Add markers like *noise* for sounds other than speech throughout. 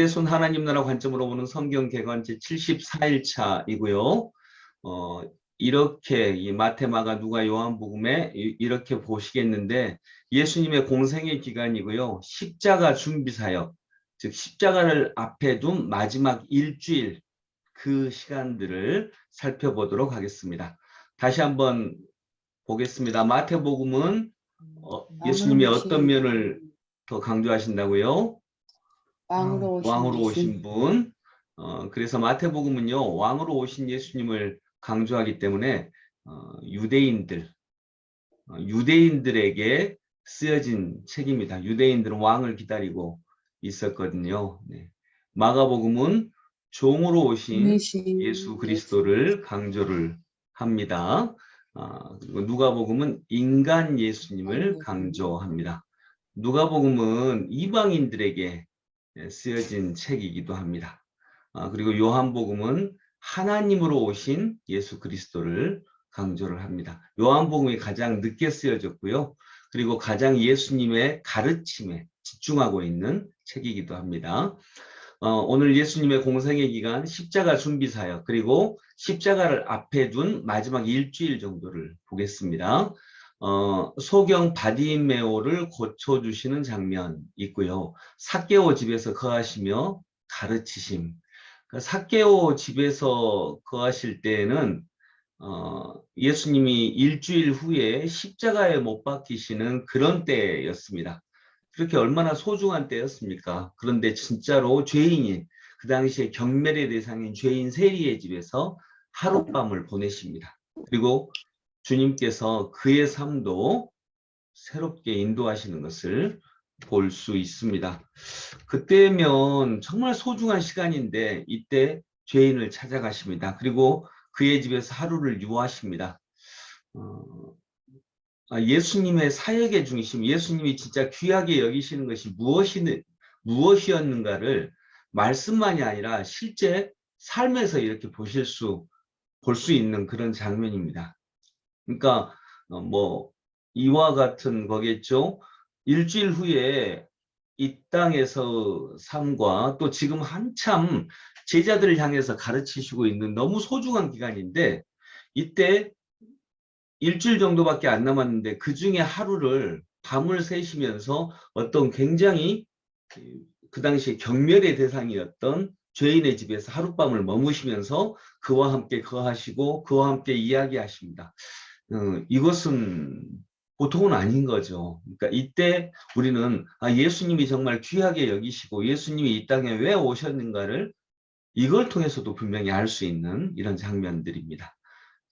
시대순 하나님 나라 관점으로 보는 성경 개관 제 74일차이고요. 어, 이렇게 이 마테마가 누가 요한복음에 이- 이렇게 보시겠는데 예수님의 공생의 기간이고요. 십자가 준비 사역, 즉 십자가를 앞에 둔 마지막 일주일 그 시간들을 살펴보도록 하겠습니다. 다시 한번 보겠습니다. 마태복음은 어, 예수님이 어떤 면을 더 강조하신다고요? 왕으로 오신, 왕으로. 오신 분. 어, 그래서 마태복음은요, 왕으로 오신 예수님을 강조하기 때문에 어, 유대인들, 어, 유대인들에게 쓰여진 책입니다. 유대인들은 왕을 기다리고 있었거든요. 네. 마가복음은 종으로 오신 예수 그리스도를 강조를 합니다. 아, 그리고 누가복음은 인간 예수님을 강조합니다. 누가복음은 이방인들에게 쓰여진 책이기도 합니다. 아, 그리고 요한복음은 하나님으로 오신 예수 그리스도를 강조를 합니다. 요한복음이 가장 늦게 쓰여졌고요. 그리고 가장 예수님의 가르침에 집중하고 있는 책이기도 합니다. 어, 오늘 예수님의 공생의 기간 십자가 준비 사역 그리고 십자가를 앞에 둔 마지막 일주일 정도를 보겠습니다. 어, 소경 바디메오를 고쳐주시는 장면 있고요. 사케오 집에서 거하시며 가르치심. 그 사케오 집에서 거하실 때에는 어, 예수님이 일주일 후에 십자가에 못 박히시는 그런 때였습니다. 그렇게 얼마나 소중한 때였습니까? 그런데 진짜로 죄인이 그 당시에 경멸의 대상인 죄인 세리의 집에서 하룻밤을 보내십니다. 그리고 주님께서 그의 삶도 새롭게 인도하시는 것을 볼 수 있습니다. 그때면 정말 소중한 시간인데 이때 죄인을 찾아가십니다. 그리고 그의 집에서 하루를 유하십니다. 어, 아, 예수님의 사역의 중심, 예수님이 진짜 귀하게 여기시는 것이 무엇이, 무엇이었는가를 말씀만이 아니라 실제 삶에서 이렇게 보실 수, 볼 수 있는 그런 장면입니다. 그러니까, 어, 뭐, 이와 같은 거겠죠. 일주일 후에 이 땅에서 삶과 또 지금 한참 제자들을 향해서 가르치시고 있는 너무 소중한 기간인데, 이때 일주일 정도밖에 안 남았는데 그 중에 하루를 밤을 새시면서 어떤 굉장히 그- 그 당시에 경멸의 대상이었던 죄인의 집에서 하룻밤을 머무시면서 그와 함께 거하시고 그와 함께 이야기하십니다. 어, 이것은 보통은 아닌 거죠. 그러니까 이때 우리는 아, 예수님이 정말 귀하게 여기시고 예수님이 이 땅에 왜 오셨는가를 이걸 통해서도 분명히 알 수 있는 이런 장면들입니다.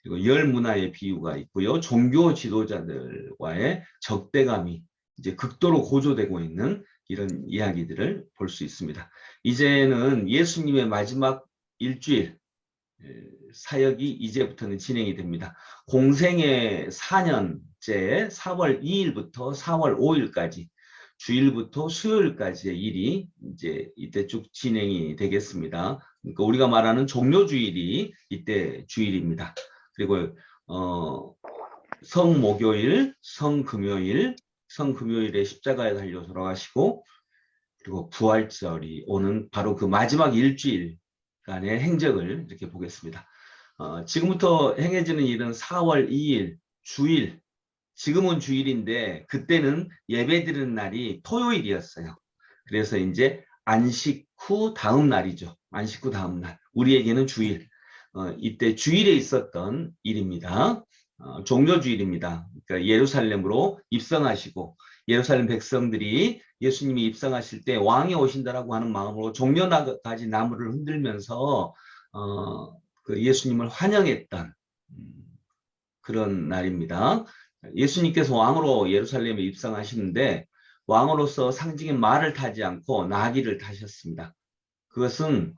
그리고 열 문화의 비유가 있고요. 종교 지도자들과의 적대감이 이제 극도로 고조되고 있는 이런 이야기들을 볼 수 있습니다. 이제는 예수님의 마지막 일주일 에, 사역이 이제부터는 진행이 됩니다. 공생의 4년째 4월 2일부터 4월 5일까지 주일부터 수요일까지의 일이 이제 이때 쭉 진행이 되겠습니다. 그러니까 우리가 말하는 종료주일이 이때 주일입니다. 그리고 어, 성목요일, 성금요일, 성금요일에 십자가에 달려 돌아가시고 그리고 부활절이 오는 바로 그 마지막 일주일간의 행적을 이렇게 보겠습니다. 어, 지금부터 행해지는 일은 4월 2일 주일 지금은 주일인데 그때는 예배 드리는 날이 토요일이었어요. 그래서 이제 안식 후 다음 날이죠. 안식 후 다음 날. 우리에게는 주일. 어, 이때 주일에 있었던 일입니다. 어, 종료주일입니다. 그러니까 예루살렘으로 입성하시고 예루살렘 백성들이 예수님이 입성하실 때 왕이 오신다라고 하는 마음으로 종려나가지 나무를 흔들면서 어, 그 예수님을 환영했던 음, 그런 날입니다. 예수님께서 왕으로 예루살렘에 입성하시는데 왕으로서 상징인 말을 타지 않고 나귀를 타셨습니다. 그것은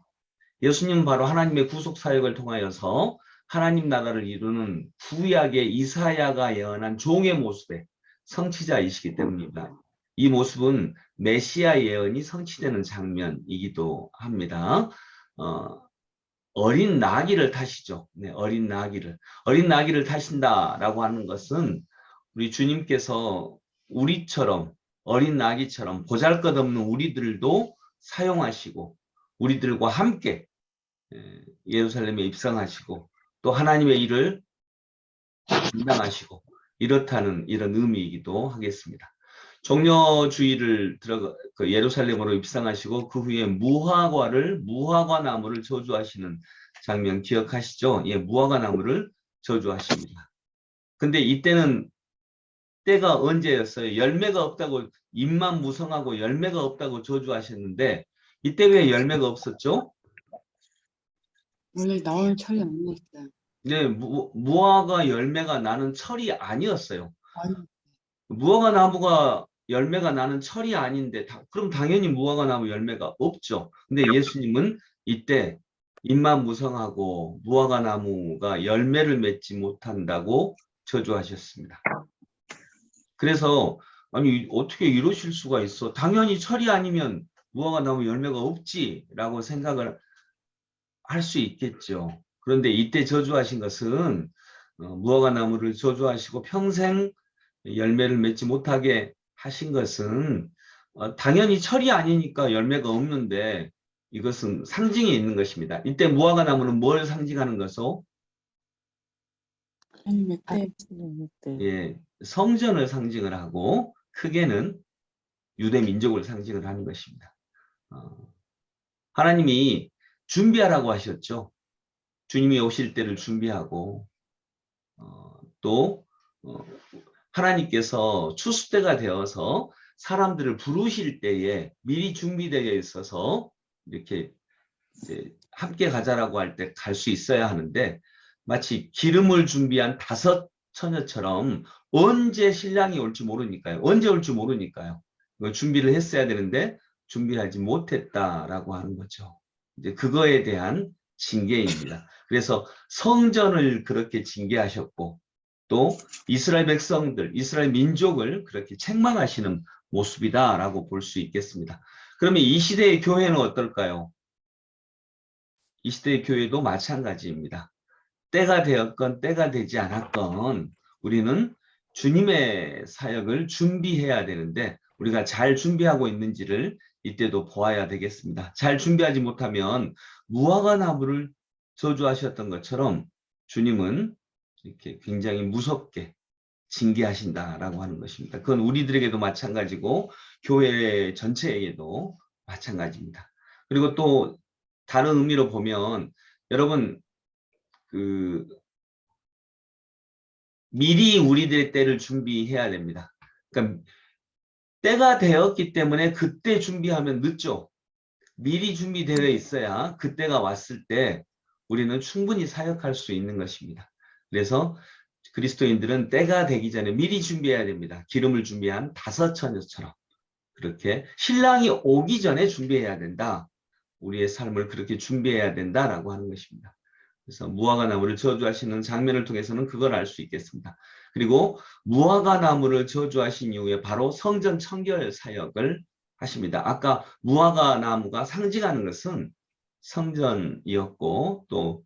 예수님 바로 하나님의 구속 사역을 통하여서 하나님 나라를 이루는 구약의 이사야가 예언한 종의 모습의 성취자이시기 때문입니다. 이 모습은 메시아 예언이 성취되는 장면이기도 합니다. 어, 어린 나귀를 타시죠. 네, 어린 나귀를. 어린 나귀를 타신다라고 하는 것은 우리 주님께서 우리처럼 어린 나귀처럼 보잘것없는 우리들도 사용하시고 우리들과 함께 에, 예루살렘에 입성하시고 또 하나님의 일을 감당하시고 이렇다는 이런 의미이기도 하겠습니다. 종려주의를 들어가 그 예루살렘으로 입성하시고 그 후에 무화과를 무화과 나무를 저주하시는 장면 기억하시죠? 예, 무화과 나무를 저주하십니다. 근데 이때는 때가 언제였어요? 열매가 없다고 잎만 무성하고 열매가 없다고 저주하셨는데 이때 왜 열매가 없었죠? 원래 나오는 철이 아니었어요. 네, 무, 무화과 열매가 나는 철이 아니었어요. 아니, 무화과 나무가 열매가 나는 철이 아닌데 다- 그럼 당연히 무화과 나무 열매가 없죠. 근데 예수님은 이때 잎만 무성하고 무화과 나무가 열매를 맺지 못한다고 저주하셨습니다. 그래서 아니 어떻게 이러실 수가 있어? 당연히 철이 아니면 무화과 나무 열매가 없지라고 생각을 할 수 있겠죠. 그런데 이때 저주하신 것은 어, 무화과 나무를 저주하시고 평생 열매를 맺지 못하게 하신 것은 어, 당연히 철이 아니니까 열매가 없는데 이것은 상징이 있는 것입니다. 이때 무화과 나무는 뭘 상징하는 것소? 하나님의 때 네. 예, 성전을 상징을 하고 크게는 유대 민족을 상징을 하는 것입니다. 어, 하나님이 준비하라고 하셨죠. 주님이 오실 때를 준비하고 어, 또 어, 하나님께서 추수 때가 되어서 사람들을 부르실 때에 미리 준비되어 있어서 이렇게 함께 가자라고 할 때 갈 수 있어야 하는데 마치 기름을 준비한 다섯 처녀처럼 언제 신랑이 올지 모르니까요. 언제 올지 모르니까요. 준비를 했어야 되는데 준비하지 못했다라고 하는 거죠. 이제 그거에 대한 징계입니다. 그래서 성전을 그렇게 징계하셨고 또 이스라엘 백성들, 이스라엘 민족을 그렇게 책망하시는 모습이다라고 볼 수 있겠습니다. 그러면 이 시대의 교회는 어떨까요? 이 시대의 교회도 마찬가지입니다. 때가 되었건 때가 되지 않았건 우리는 주님의 사역을 준비해야 되는데 우리가 잘 준비하고 있는지를 이때도 보아야 되겠습니다. 잘 준비하지 못하면 무화과 나무를 저주하셨던 것처럼 주님은 이렇게 굉장히 무섭게 징계하신다라고 하는 것입니다. 그건 우리들에게도 마찬가지고 교회 전체에게도 마찬가지입니다. 그리고 또 다른 의미로 보면 여러분 그 미리 우리들의 때를 준비해야 됩니다. 그러니까 때가 되었기 때문에 그때 준비하면 늦죠. 미리 준비되어 있어야 그때가 왔을 때 우리는 충분히 사역할 수 있는 것입니다. 그래서 그리스도인들은 때가 되기 전에 미리 준비해야 됩니다. 기름을 준비한 다섯 처녀처럼 그렇게 신랑이 오기 전에 준비해야 된다. 우리의 삶을 그렇게 준비해야 된다라고 하는 것입니다. 그래서 무화과 나무를 저주하시는 장면을 통해서는 그걸 알 수 있겠습니다. 그리고 무화과 나무를 저주하신 이후에 바로 성전 청결 사역을 하십니다. 아까 무화과 나무가 상징하는 것은 성전이었고 또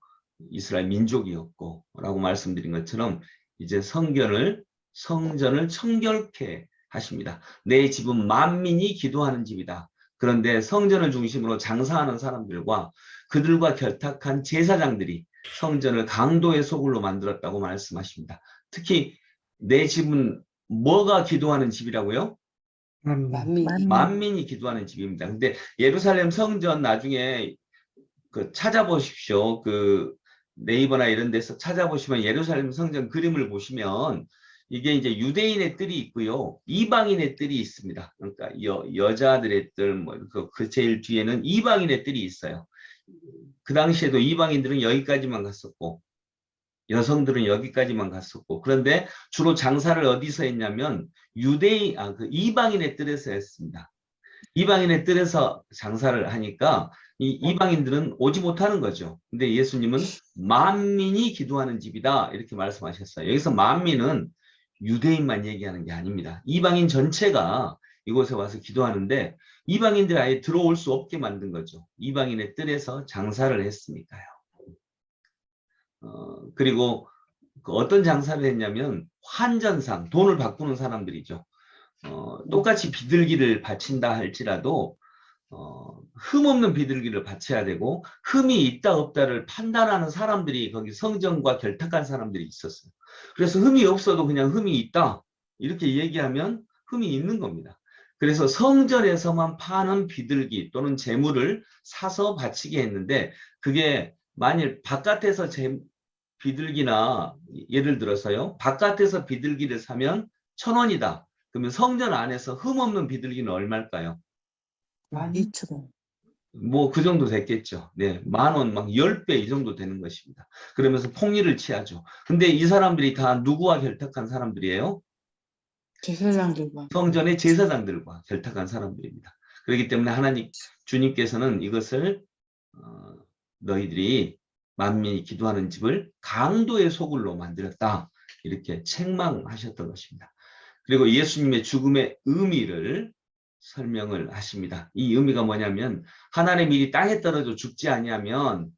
이스라엘 민족이었고 라고 말씀드린 것처럼 이제 성전을 성전을 청결케 하십니다. 내 집은 만민이 기도하는 집이다. 그런데 성전을 중심으로 장사하는 사람들과 그들과 결탁한 제사장들이 성전을 강도의 소굴로 만들었다고 말씀하십니다. 특히 내 집은 뭐가 기도하는 집이라고요? 만민이 만- 만민 이 기도하는 집입니다. 근데 예루살렘 성전 나중에 그 찾아보십시오. 그 네이버나 이런 데서 찾아보시면 예루살렘 성전 그림을 보시면 이게 이제 유대인의 뜰이 있고요. 이방인의 뜰이 있습니다. 그러니까 여, 여자들의 뜰, 뭐, 그, 그 제일 뒤에는 이방인의 뜰이 있어요. 그 당시에도 이방인들은 여기까지만 갔었고, 여성들은 여기까지만 갔었고, 그런데 주로 장사를 어디서 했냐면, 유대인, 아, 그 이방인의 뜰에서 했습니다. 이방인의 뜰에서 장사를 하니까, 이 이방인들은 오지 못하는 거죠. 근데 예수님은 만민이 기도하는 집이다. 이렇게 말씀하셨어요. 여기서 만민은 유대인만 얘기하는 게 아닙니다. 이방인 전체가 이곳에 와서 기도하는데 이방인들이 아예 들어올 수 없게 만든 거죠. 이방인의 뜰에서 장사를 했으니까요. 어, 그리고 그 어떤 장사를 했냐면 환전상 돈을 바꾸는 사람들이죠. 어, 똑같이 비둘기를 바친다 할지라도 어, 흠 없는 비둘기를 바쳐야 되고 흠이 있다 없다를 판단하는 사람들이 거기 성전과 결탁한 사람들이 있었어요. 그래서 흠이 없어도 그냥 흠이 있다 이렇게 얘기하면 흠이 있는 겁니다. 그래서 성전에서만 파는 비둘기 또는 재물을 사서 바치게 했는데 그게 만일 바깥에서 재, 비둘기나 예를 들어서요 바깥에서 비둘기를 사면 천 원이다. 그러면 성전 안에서 흠 없는 비둘기는 얼마일까요? 이처럼. 뭐그 정도 됐겠죠. 네, 만 원, 막열배이 정도 되는 것입니다. 그러면서 폭리를 취하죠. 근데 이 사람들이 다 누구와 결탁한 사람들이에요? 제사장들과 성전의 제사장들과 결탁한 사람들입니다. 그렇기 때문에 하나님 주님께서는 이것을 어, 너희들이 만민이 기도하는 집을 강도의 소굴로 만들었다 이렇게 책망하셨던 것입니다. 그리고 예수님의 죽음의 의미를 설명을 하십니다. 이 의미가 뭐냐면 하나님의 일이 땅에 떨어져 죽지 아니하면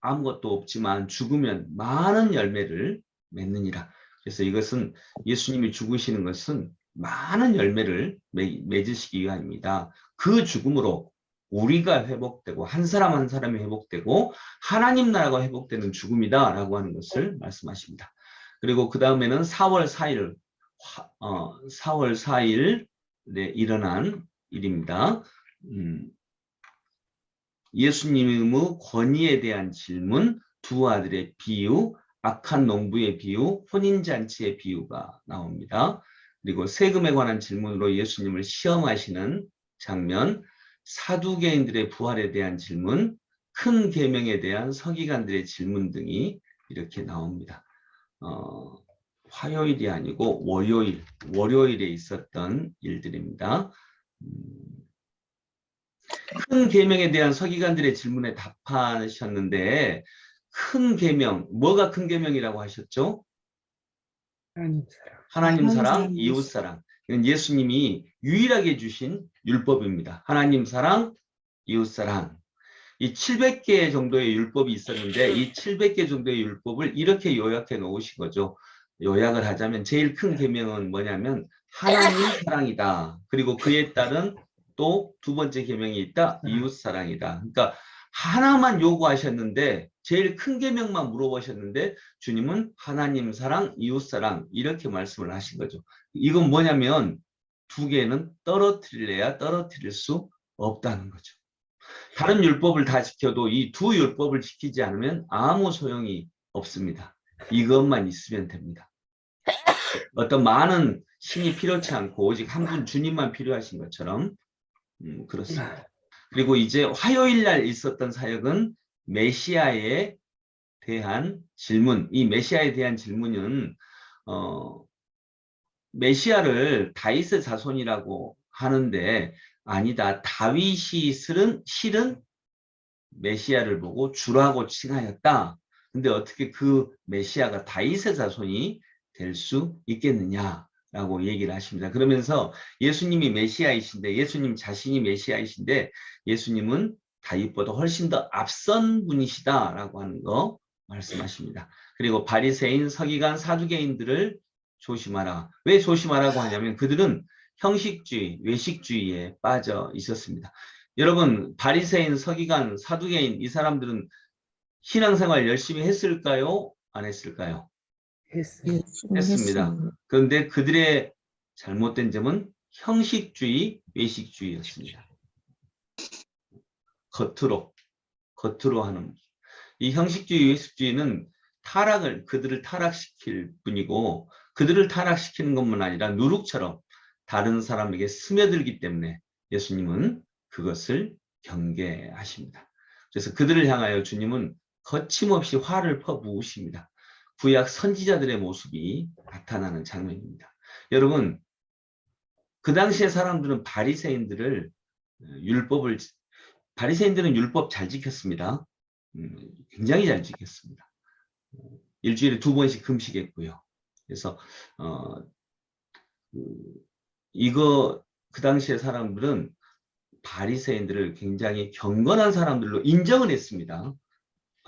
아무것도 없지만 죽으면 많은 열매를 맺느니라. 그래서 이것은 예수님이 죽으시는 것은 많은 열매를 맺- 맺으시기 위함입니다. 그 죽음으로 우리가 회복되고 한 사람 한 사람이 회복되고 하나님 나라가 회복되는 죽음이다 라고 하는 것을 말씀하십니다. 그리고 그 다음에는 4월 4일 화- 어, 4월 4일 네, 일어난 일입니다. 음, 예수님의 권위에 대한 질문, 두 아들의 비유, 악한 농부의 비유, 혼인잔치의 비유가 나옵니다. 그리고 세금에 관한 질문으로 예수님을 시험하시는 장면, 사두개인들의 부활에 대한 질문, 큰 계명에 대한 서기관들의 질문 등이 이렇게 나옵니다. 어, 화요일이 아니고 월요일, 월요일에 있었던 일들입니다. 음, 큰 계명에 대한 서기관들의 질문에 답하셨는데 큰 계명, 뭐가 큰 계명이라고 하셨죠? 하나님 사랑. 하나님 사랑, 이웃 사랑. 이건 예수님이 유일하게 주신 율법입니다. 하나님 사랑, 이웃 사랑. 이 700개 정도의 율법이 있었는데 이 700개 정도의 율법을 이렇게 요약해 놓으신 거죠. 요약을 하자면 제일 큰 계명은 뭐냐면 하나님 *laughs* 사랑이다. 그리고 그에 따른 또 두 번째 계명이 있다. 이웃 사랑이다. 그러니까 하나만 요구하셨는데 제일 큰 계명만 물어보셨는데 주님은 하나님 사랑, 이웃 사랑 이렇게 말씀을 하신 거죠. 이건 뭐냐면 두 개는 떨어뜨릴래야 떨어뜨릴 수 없다는 거죠. 다른 율법을 다 지켜도 이 두 율법을 지키지 않으면 아무 소용이 없습니다. 이것만 있으면 됩니다. 어떤 많은 신이 필요치 않고 오직 한 분 주님만 필요하신 것처럼 음, 그렇습니다. 그리고 이제 화요일 날 있었던 사역은 메시아에 대한 질문. 이 메시아에 대한 질문은 어, 메시아를 다윗의 자손이라고 하는데 아니다. 다윗이 실은 실은 메시아를 보고 주라고 칭하였다. 근데 어떻게 그 메시아가 다윗의 자손이 될 수 있겠느냐라고 얘기를 하십니다. 그러면서 예수님이 메시아이신데 예수님 자신이 메시아이신데 예수님은 다윗보다 훨씬 더 앞선 분이시다라고 하는 거 말씀하십니다. 그리고 바리새인, 서기관, 사두개인들을 조심하라. 왜 조심하라고 하냐면 그들은 형식주의, 외식주의에 빠져 있었습니다. 여러분, 바리새인, 서기관, 사두개인 이 사람들은 신앙생활 열심히 했을까요? 안 했을까요? 예, 했습니다. 그런데 그들의 잘못된 점은 형식주의, 외식주의였습니다. 겉으로, 겉으로 하는. 이 형식주의, 외식주의는 타락을, 그들을 타락시킬 뿐이고, 그들을 타락시키는 것만 아니라 누룩처럼 다른 사람에게 스며들기 때문에 예수님은 그것을 경계하십니다. 그래서 그들을 향하여 주님은 거침없이 화를 퍼부으십니다. 구약 선지자들의 모습이 나타나는 장면입니다. 여러분, 그 당시의 사람들은 바리새인들을 어, 율법을 바리새인들은 율법 잘 지켰습니다. 음, 굉장히 잘 지켰습니다. 어, 일주일에 두 번씩 금식했고요. 그래서 어, 그, 이거 그 당시의 사람들은 바리새인들을 굉장히 경건한 사람들로 인정을 했습니다.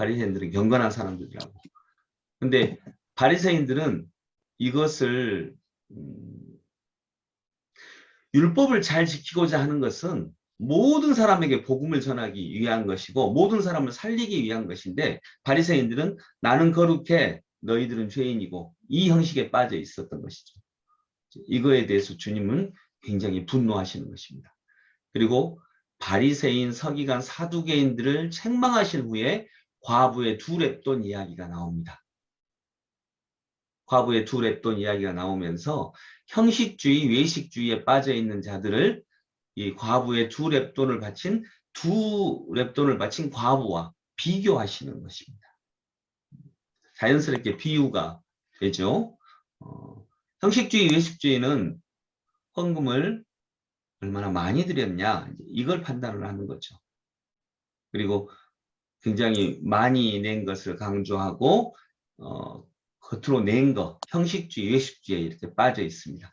바리새인들은 경건한 사람들이라고. 근데 바리새인들은 이것을 음, 율법을 잘 지키고자 하는 것은 모든 사람에게 복음을 전하기 위한 것이고 모든 사람을 살리기 위한 것인데 바리새인들은 나는 거룩해 너희들은 죄인이고 이 형식에 빠져 있었던 것이죠. 이거에 대해서 주님은 굉장히 분노하시는 것입니다. 그리고 바리새인, 서기관, 사두개인들을 책망하신 후에 과부의 두 랩돈 이야기가 나옵니다. 과부의 두 랩돈 이야기가 나오면서 형식주의, 외식주의에 빠져 있는 자들을 이 과부의 두 랩돈을 바친 두 랩돈을 바친 과부와 비교하시는 것입니다. 자연스럽게 비유가 되죠. 어, 형식주의, 외식주의는 헌금을 얼마나 많이 드렸냐 이걸 판단을 하는 거죠. 그리고 굉장히 많이 낸 것을 강조하고 어, 겉으로 낸 것, 형식주의, 외식주의에 이렇게 빠져 있습니다.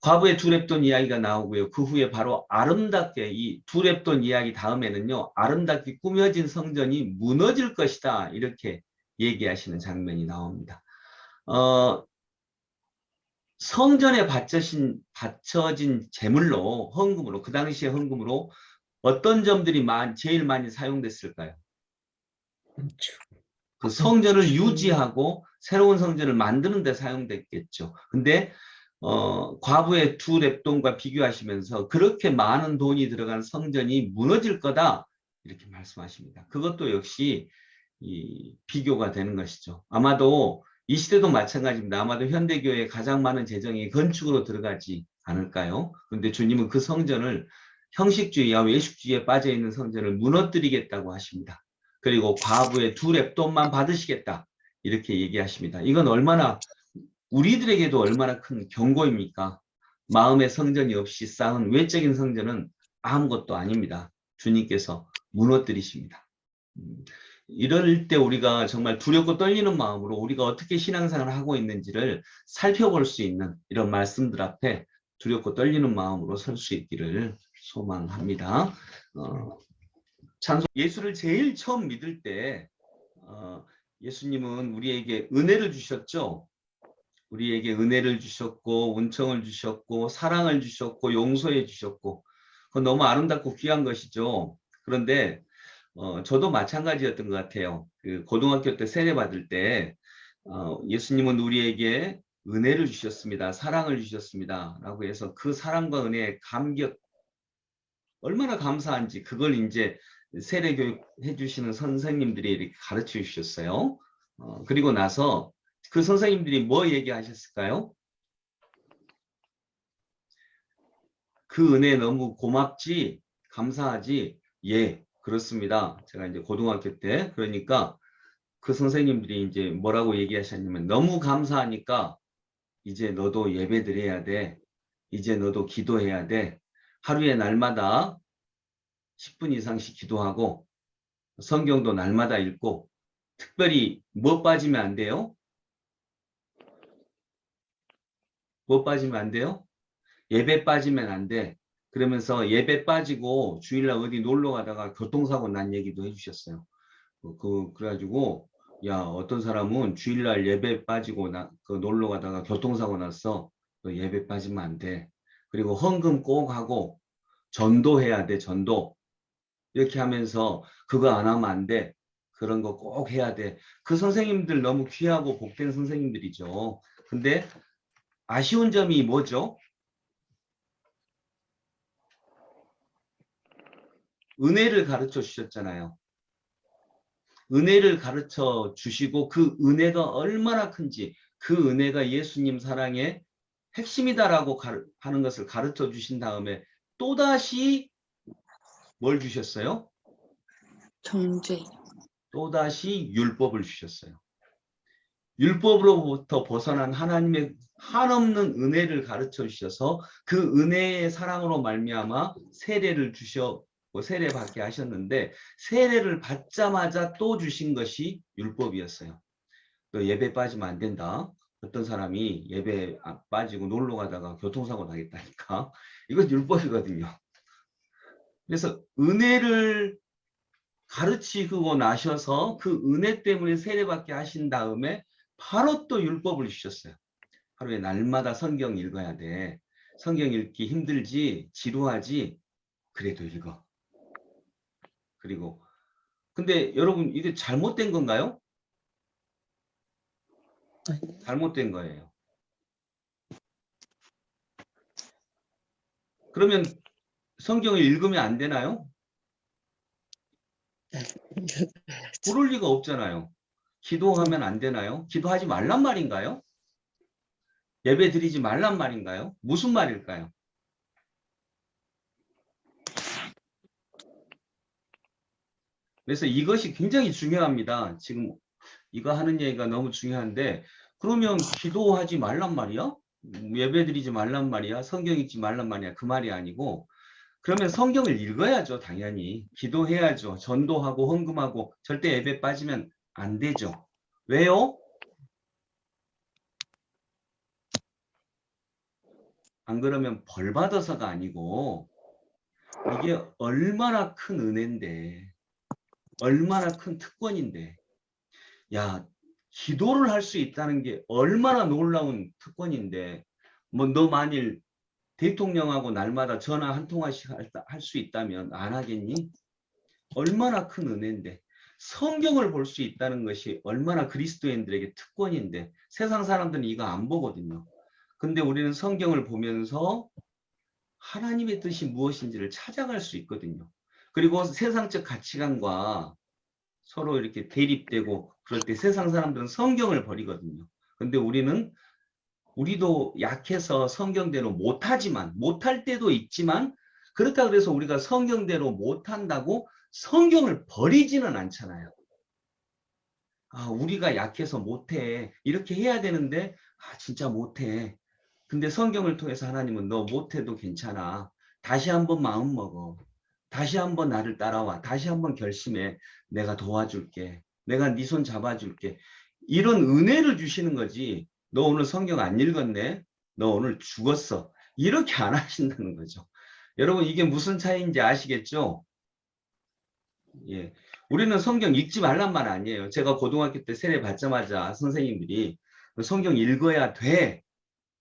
과부의 두랩돈 이야기가 나오고요. 그 후에 바로 아름답게 이 두랩돈 이야기 다음에는요. 아름답게 꾸며진 성전이 무너질 것이다. 이렇게 얘기하시는 장면이 나옵니다. 어, 성전에 바쳐진, 바쳐진 제물로 헌금으로 그 당시의 헌금으로 어떤 점들이 많, 제일 많이 사용됐을까요? 그 성전을 유지하고 새로운 성전을 만드는 데 사용됐겠죠. 근데 어, 과부의 두 랩돈과 비교하시면서 그렇게 많은 돈이 들어간 성전이 무너질 거다 이렇게 말씀하십니다. 그것도 역시 이 비교가 되는 것이죠. 아마도 이 시대도 마찬가지입니다. 아마도 현대교회에 가장 많은 재정이 건축으로 들어가지 않을까요? 그런데 주님은 그 성전을 형식주의와 외식주의에 빠져 있는 성전을 무너뜨리겠다고 하십니다. 그리고 과부의 두 랩돈만 받으시겠다 이렇게 얘기하십니다. 이건 얼마나 우리들에게도 얼마나 큰 경고입니까? 마음의 성전이 없이 쌓은 외적인 성전은 아무것도 아닙니다. 주님께서 무너뜨리십니다. 음, 이럴 때 우리가 정말 두렵고 떨리는 마음으로 우리가 어떻게 신앙생활을 하고 있는지를 살펴볼 수 있는 이런 말씀들 앞에 두렵고 떨리는 마음으로 설 수 있기를 소망합니다. 어, 찬송 예수를 제일 처음 믿을 때 어, 예수님은 우리에게 은혜를 주셨죠. 우리에게 은혜를 주셨고 은총을 주셨고 사랑을 주셨고 용서해 주셨고 그건 너무 아름답고 귀한 것이죠. 그런데 어, 저도 마찬가지였던 것 같아요. 그 고등학교 때 세례 받을 때 어, 예수님은 우리에게 은혜를 주셨습니다. 사랑을 주셨습니다. 라고 해서 그 사랑과 은혜에 감격 얼마나 감사한지 그걸 이제 세례 교육 해주시는 선생님들이 이렇게 가르쳐 주셨어요. 어, 그리고 나서 그 선생님들이 뭐 얘기하셨을까요? 그 은혜 너무 고맙지, 감사하지, 예, 그렇습니다. 제가 이제 고등학교 때, 그러니까 그 선생님들이 이제 뭐라고 얘기하셨냐면, 너무 감사하니까 이제 너도 예배 드려야 돼. 이제 너도 기도해야 돼. 하루에 날마다 10분 이상씩 기도하고, 성경도 날마다 읽고, 특별히 뭐 빠지면 안 돼요? 뭐 빠지면 안 돼요? 예배 빠지면 안 돼. 그러면서 예배 빠지고 주일날 어디 놀러 가다가 교통사고 난 얘기도 해주셨어요. 그, 그, 그래가지고, 야, 어떤 사람은 주일날 예배 빠지고 나, 그 놀러 가다가 교통사고 났어. 그 예배 빠지면 안 돼. 그리고 헌금 꼭 하고, 전도해야 돼, 전도. 이렇게 하면서 그거 안 하면 안 돼. 그런 거 꼭 해야 돼. 그 선생님들 너무 귀하고 복된 선생님들이죠. 근데 아쉬운 점이 뭐죠? 은혜를 가르쳐 주셨잖아요. 은혜를 가르쳐 주시고 그 은혜가 얼마나 큰지 그 은혜가 예수님 사랑의 핵심이다라고 하는 것을 가르쳐 주신 다음에 또다시 뭘 주셨어요? 정죄. 또다시 율법을 주셨어요. 율법으로부터 벗어난 하나님의 한없는 은혜를 가르쳐 주셔서 그 은혜의 사랑으로 말미암아 세례를 주셔 뭐 세례 받게 하셨는데 세례를 받자마자 또 주신 것이 율법이었어요. 너 예배 빠지면 안 된다. 어떤 사람이 예배 안 빠지고 놀러 가다가 교통사고 나겠다니까. *laughs* 이건 율법이거든요. 그래서 은혜를 가르치고 나셔서 그 은혜 때문에 세례받게 하신 다음에 바로 또 율법을 주셨어요. 하루에 날마다 성경 읽어야 돼. 성경 읽기 힘들지, 지루하지. 그래도 읽어. 그리고 근데 여러분 이게 잘못된 건가요? 잘못된 거예요. 그러면 성경을 읽으면 안 되나요? *laughs* 그럴 리가 없잖아요. 기도하면 안 되나요? 기도하지 말란 말인가요? 예배 드리지 말란 말인가요? 무슨 말일까요? 그래서 이것이 굉장히 중요합니다. 지금 이거 하는 얘기가 너무 중요한데 그러면 기도하지 말란 말이야? 예배 드리지 말란 말이야? 성경 읽지 말란 말이야? 그 말이 아니고 그러면 성경을 읽어야죠, 당연히. 기도해야죠. 전도하고 헌금하고 절대 예배 빠지면 안 되죠. 왜요? 안 그러면 벌 받아서가 아니고 이게 얼마나 큰 은혜인데 얼마나 큰 특권인데 야 기도를 할 수 있다는 게 얼마나 놀라운 특권인데 뭐 너 만일 대통령하고 날마다 전화 한 통화씩 할 수 있다면 안 하겠니? 얼마나 큰 은혜인데 성경을 볼 수 있다는 것이 얼마나 그리스도인들에게 특권인데 세상 사람들은 이거 안 보거든요. 근데 우리는 성경을 보면서 하나님의 뜻이 무엇인지를 찾아갈 수 있거든요. 그리고 세상적 가치관과 서로 이렇게 대립되고 그럴 때 세상 사람들은 성경을 버리거든요. 근데 우리는 우리도 약해서 성경대로 못하지만 못할 때도 있지만 그렇다 그래서 우리가 성경대로 못한다고 성경을 버리지는 않잖아요. 아, 우리가 약해서 못해. 이렇게 해야 되는데, 아, 진짜 못해. 근데 성경을 통해서 하나님은 너 못해도 괜찮아. 다시 한번 마음 먹어. 다시 한번 나를 따라와. 다시 한번 결심해. 내가 도와줄게. 내가 네 손 잡아줄게. 이런 은혜를 주시는 거지. 너 오늘 성경 안 읽었네. 너 오늘 죽었어. 이렇게 안 하신다는 거죠. 여러분 이게 무슨 차이인지 아시겠죠? 예. 우리는 성경 읽지 말란 말 아니에요. 제가 고등학교 때 세례 받자마자 선생님들이 성경 읽어야 돼.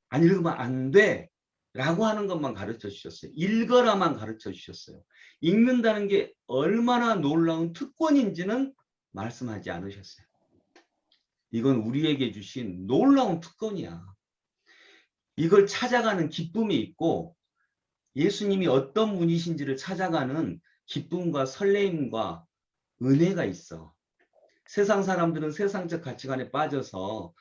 안 읽으면 안 돼. 라고 하는 것만 가르쳐 주셨어요. 읽어라만 가르쳐 주셨어요. 읽는다는 게 얼마나 놀라운 특권인지는 말씀하지 않으셨어요. 이건 우리에게 주신 놀라운 특권이야. 이걸 찾아가는 기쁨이 있고 예수님이 어떤 분이신지를 찾아가는 기쁨과 설레임과 은혜가 있어. 세상 사람들은 세상적 가치관에 빠져서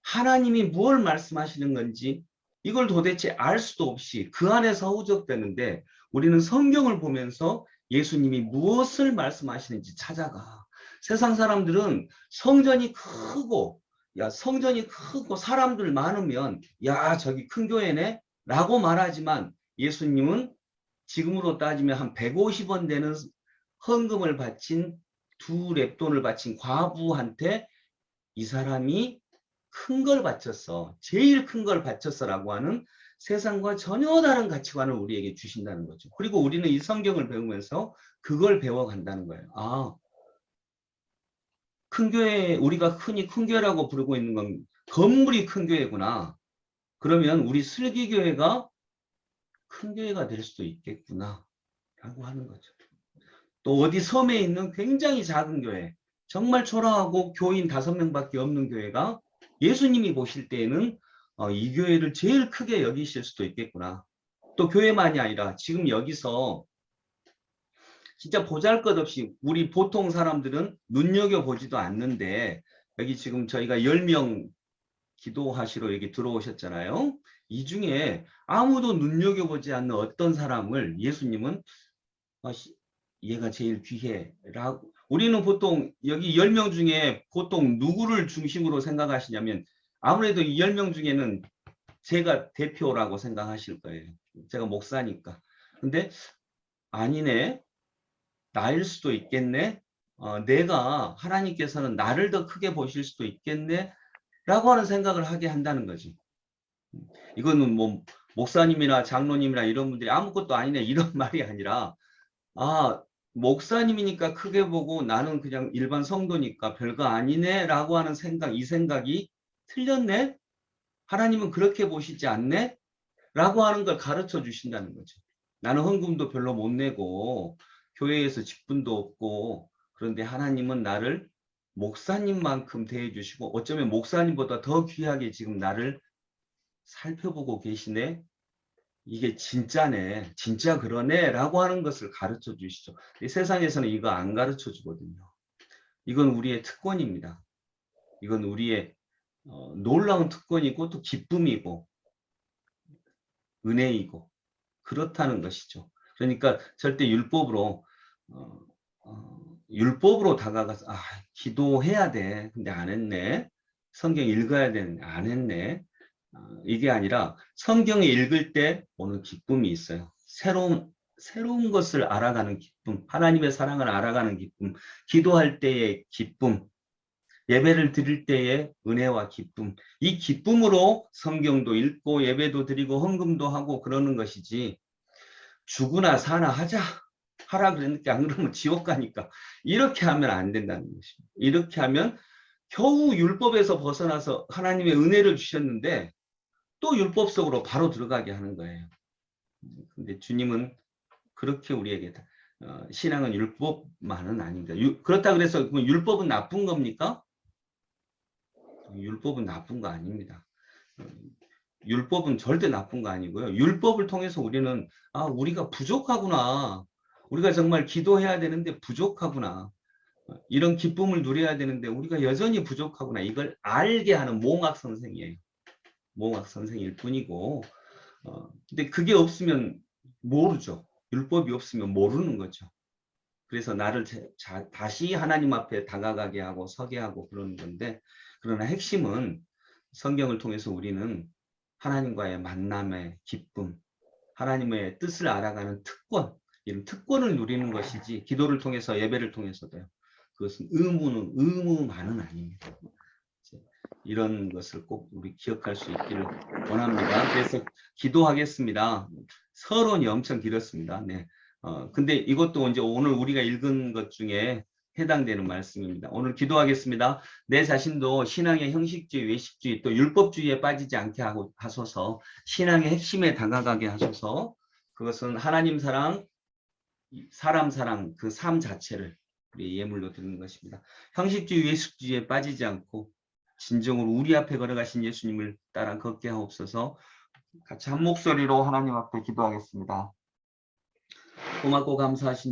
하나님이 무엇 말씀하시는 건지 이걸 도대체 알 수도 없이 그 안에서 허우적대는데 우리는 성경을 보면서 예수님이 무엇을 말씀하시는지 찾아가. 세상 사람들은 성전이 크고 야 성전이 크고 사람들 많으면 야 저기 큰 교회네 라고 말하지만 예수님은 지금으로 따지면 한 150원 되는 헌금을 바친 두 랩돈을 바친 과부한테 이 사람이 큰 걸 바쳤어. 제일 큰 걸 바쳤어라고 하는 세상과 전혀 다른 가치관을 우리에게 주신다는 거죠. 그리고 우리는 이 성경을 배우면서 그걸 배워간다는 거예요. 아, 큰 교회, 우리가 흔히 큰 교회라고 부르고 있는 건 건물이 큰 교회구나. 그러면 우리 슬기교회가 큰 교회가 될 수도 있겠구나. 라고 하는 거죠. 또 어디 섬에 있는 굉장히 작은 교회, 정말 초라하고 교인 다섯 명밖에 없는 교회가 예수님이 보실 때에는 어, 이 교회를 제일 크게 여기실 수도 있겠구나. 또 교회만이 아니라 지금 여기서 진짜 보잘것없이 우리 보통 사람들은 눈여겨보지도 않는데 여기 지금 저희가 10명 기도하시러 여기 들어오셨잖아요. 이 중에 아무도 눈여겨보지 않는 어떤 사람을 예수님은 아, 씨, 얘가 제일 귀해 라고 우리는 보통 여기 10명 중에 보통 누구를 중심으로 생각하시냐면 아무래도 이 10명 중에는 제가 대표라고 생각하실 거예요. 제가 목사니까. 근데 아니네. 나일 수도 있겠네. 어, 내가 하나님께서는 나를 더 크게 보실 수도 있겠네. 라고 하는 생각을 하게 한다는 거지. 이거는 뭐 목사님이나 장로님이나 이런 분들이 아무것도 아니네 이런 *laughs* 말이 아니라 아 목사님이니까 크게 보고 나는 그냥 일반 성도니까 별거 아니네 라고 하는 생각 이 생각이 틀렸네? 하나님은 그렇게 보시지 않네? 라고 하는 걸 가르쳐 주신다는 거죠. 나는 헌금도 별로 못 내고 교회에서 직분도 없고 그런데 하나님은 나를 목사님만큼 대해 주시고 어쩌면 목사님보다 더 귀하게 지금 나를 살펴보고 계시네. 이게 진짜네, 진짜 그러네 라고 하는 것을 가르쳐 주시죠. 이 세상에서는 이거 안 가르쳐 주거든요. 이건 우리의 특권입니다. 이건 우리의 어, 놀라운 특권이고 또 기쁨이고 은혜이고 그렇다는 것이죠. 그러니까 절대 율법으로 어, 어, 율법으로 다가가서 아 기도해야 돼. 근데 안 했네. 성경 읽어야 되는데 안 했네. 어, 이게 아니라 성경을 읽을 때 오는 기쁨이 있어요. 새로운 새로운 것을 알아가는 기쁨, 하나님의 사랑을 알아가는 기쁨, 기도할 때의 기쁨, 예배를 드릴 때의 은혜와 기쁨, 이 기쁨으로 성경도 읽고 예배도 드리고 헌금도 하고 그러는 것이지 죽으나 사나 하자 하라 그랬는데 안 그러면 지옥 가니까 이렇게 하면 안 된다는 것입니다. 이렇게 하면 겨우 율법에서 벗어나서 하나님의 은혜를 주셨는데 또 율법 속으로 바로 들어가게 하는 거예요. 근데 주님은 그렇게 우리에게 다- 어, 신앙은 율법만은 아닙니다. 유- 그렇다 그래서 율법은 나쁜 겁니까? 율법은 나쁜 거 아닙니다. 어, 율법은 절대 나쁜 거 아니고요. 율법을 통해서 우리는 아 우리가 부족하구나. 우리가 정말 기도해야 되는데 부족하구나. 어, 이런 기쁨을 누려야 되는데 우리가 여전히 부족하구나. 이걸 알게 하는 몽학 선생이에요. 몽학 선생일 뿐이고 어, 근데 그게 없으면 모르죠. 율법이 없으면 모르는 거죠. 그래서 나를 제- 자- 다시 하나님 앞에 다가가게 하고 서게 하고 그러는 건데 그러나 핵심은 성경을 통해서 우리는 하나님과의 만남의 기쁨, 하나님의 뜻을 알아가는 특권, 이런 특권을 누리는 것이지 기도를 통해서 예배를 통해서도요. 그것은 의무는 의무만은 아닙니다. 이런 것을 꼭 우리 기억할 수 있기를 원합니다. 그래서 기도하겠습니다. 서론이 엄청 길었습니다. 네. 어, 근데 이것도 이제 오늘 우리가 읽은 것 중에 해당되는 말씀입니다. 오늘 기도하겠습니다. 내 자신도 신앙의 형식주의, 외식주의, 또 율법주의에 빠지지 않게 하고 하소서 신앙의 핵심에 다가가게 하소서 그것은 하나님 사랑, 사람 사랑 그 삶 자체를 예물로 드리는 것입니다. 형식주의, 외식주의에 빠지지 않고 진정으로 우리 앞에 걸어가신 예수님을 따라 걷게 하옵소서 같이 한 목소리로 하나님 앞에 기도하겠습니다. 고맙고 감사하신